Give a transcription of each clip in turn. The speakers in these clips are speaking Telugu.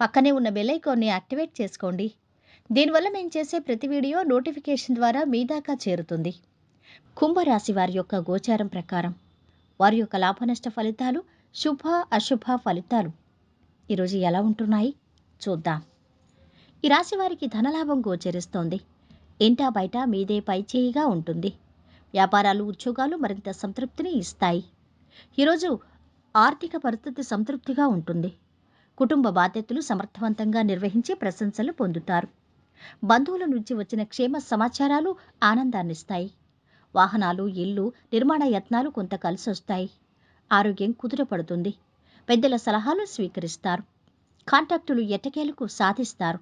పక్కనే ఉన్న బెలైకాన్ని యాక్టివేట్ చేసుకోండి. దీనివల్ల మేము చేసే ప్రతి వీడియో నోటిఫికేషన్ ద్వారా మీ దాకా చేరుతుంది. కుంభరాశి వారి యొక్క గోచారం ప్రకారం వారి యొక్క లాభనష్ట ఫలితాలు శుభ అశుభ ఫలితాలు ఈరోజు ఎలా ఉంటున్నాయి? చూద్దాం. ఈ రాశి వారికి ధనలాభం గోచరిస్తోంది. ఇంటా బయట మీదే పైచేయిగా ఉంటుంది. వ్యాపారాలు ఉద్యోగాలు మరింత సంతృప్తిని ఇస్తాయి. ఈరోజు ఆర్థిక పరిస్థితి సంతృప్తిగా ఉంటుంది. కుటుంబ బాధ్యతలు సమర్థవంతంగా నిర్వహించి ప్రశంసలు పొందుతారు. బంధువుల నుంచి వచ్చిన క్షేమ సమాచారాలు ఆనందాన్నిస్తాయి. వాహనాలు ఇల్లు నిర్మాణ యత్నాలు కొంత కలిసొస్తాయి. ఆరోగ్యం కుదురపడుతుంది పెద్దల సలహాలు స్వీకరిస్తారు. కాంటాక్టులు ఎట్టకేలకు సాధిస్తారు.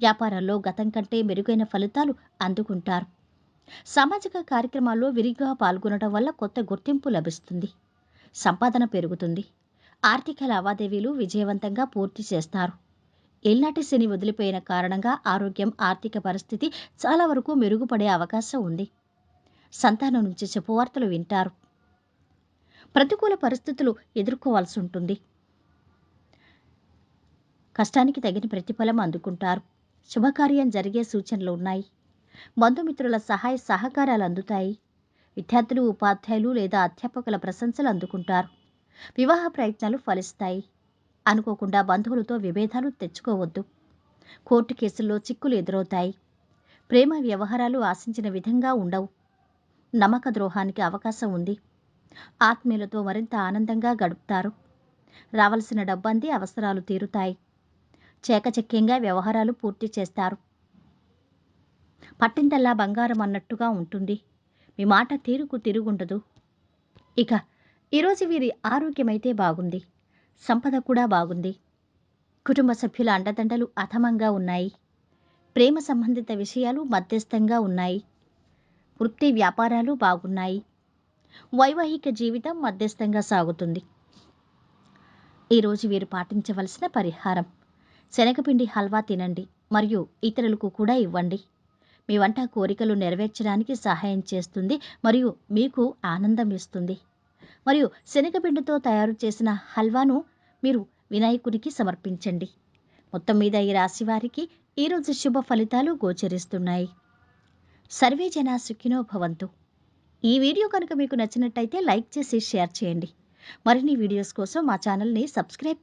వ్యాపారంలో గతం కంటే మెరుగైన ఫలితాలు అందుకుంటారు. సామాజిక కార్యక్రమాల్లో విరిగా పాల్గొనడం వల్ల కొత్త గుర్తింపు లభిస్తుంది. సంపాదన పెరుగుతుంది. ఆర్థిక లావాదేవీలు విజయవంతంగా పూర్తి చేస్తారు. ఎల్నాటి శని వదిలిపోయిన కారణంగా ఆరోగ్యం ఆర్థిక పరిస్థితి చాలా వరకు మెరుగుపడే అవకాశం ఉంది. సంతానం నుంచి శుభవార్తలు వింటారు. ప్రతికూల పరిస్థితులు ఎదుర్కోవాల్సి ఉంటుంది. కష్టానికి తగిన ప్రతిఫలం అందుకుంటారు. శుభకార్యం జరిగే సూచనలు ఉన్నాయి. బంధుమిత్రుల సహాయ సహకారాలు అందుతాయి. విద్యార్థులు ఉపాధ్యాయులు లేదా అధ్యాపకుల ప్రశంసలు అందుకుంటారు. వివాహ ప్రయత్నాలు ఫలిస్తాయి. అనుకోకుండా బంధువులతో విభేదాలు తెచ్చుకోవద్దు. కోర్టు కేసుల్లో చిక్కులు ఎదురవుతాయి. ప్రేమ వ్యవహారాలు ఆశించిన విధంగా ఉండవు. నమ్మక ద్రోహానికి అవకాశం ఉంది. ఆత్మీయులతో మరింత ఆనందంగా గడుపుతారు. రావలసిన డబ్బంది అవసరాలు తీరుతాయి. చేకచక్యంగా వ్యవహారాలు పూర్తి చేస్తారు. పట్టిందల్లా బంగారం అన్నట్టుగా ఉంటుంది. మీ మాట తీరుకు తిరుగుండదు. ఇక ఈరోజు వీరి ఆరోగ్యమైతే బాగుంది. సంపద కూడా బాగుంది. కుటుంబ సభ్యుల అండదండలు అథమంగా ఉన్నాయి. ప్రేమ సంబంధిత విషయాలు మధ్యస్థంగా ఉన్నాయి. వృత్తి వ్యాపారాలు బాగున్నాయి. వైవాహిక జీవితం మధ్యస్థంగా సాగుతుంది. ఈరోజు వీరు పాటించవలసిన పరిహారం శనగపిండి హల్వా తినండి మరియు ఇతరులకు కూడా ఇవ్వండి. మీ వంట కోరికలు నెరవేర్చడానికి సహాయం చేస్తుంది మరియు మీకు ఆనందం ఇస్తుంది. మరియు శనగపిండితో తయారు చేసిన హల్వాను మీరు వినాయకునికి సమర్పించండి. మొత్తం మీద ఈ రాశి వారికి ఈరోజు శుభ ఫలితాలు గోచరిస్తున్నాయి. సర్వే జన సుఖినో భవంతు. ఈ వీడియో కనుక మీకు నచ్చినట్టయితే లైక్ చేసి షేర్ చేయండి. మరిన్ని వీడియోస్ కోసం మా ఛానల్ని సబ్స్క్రైబ్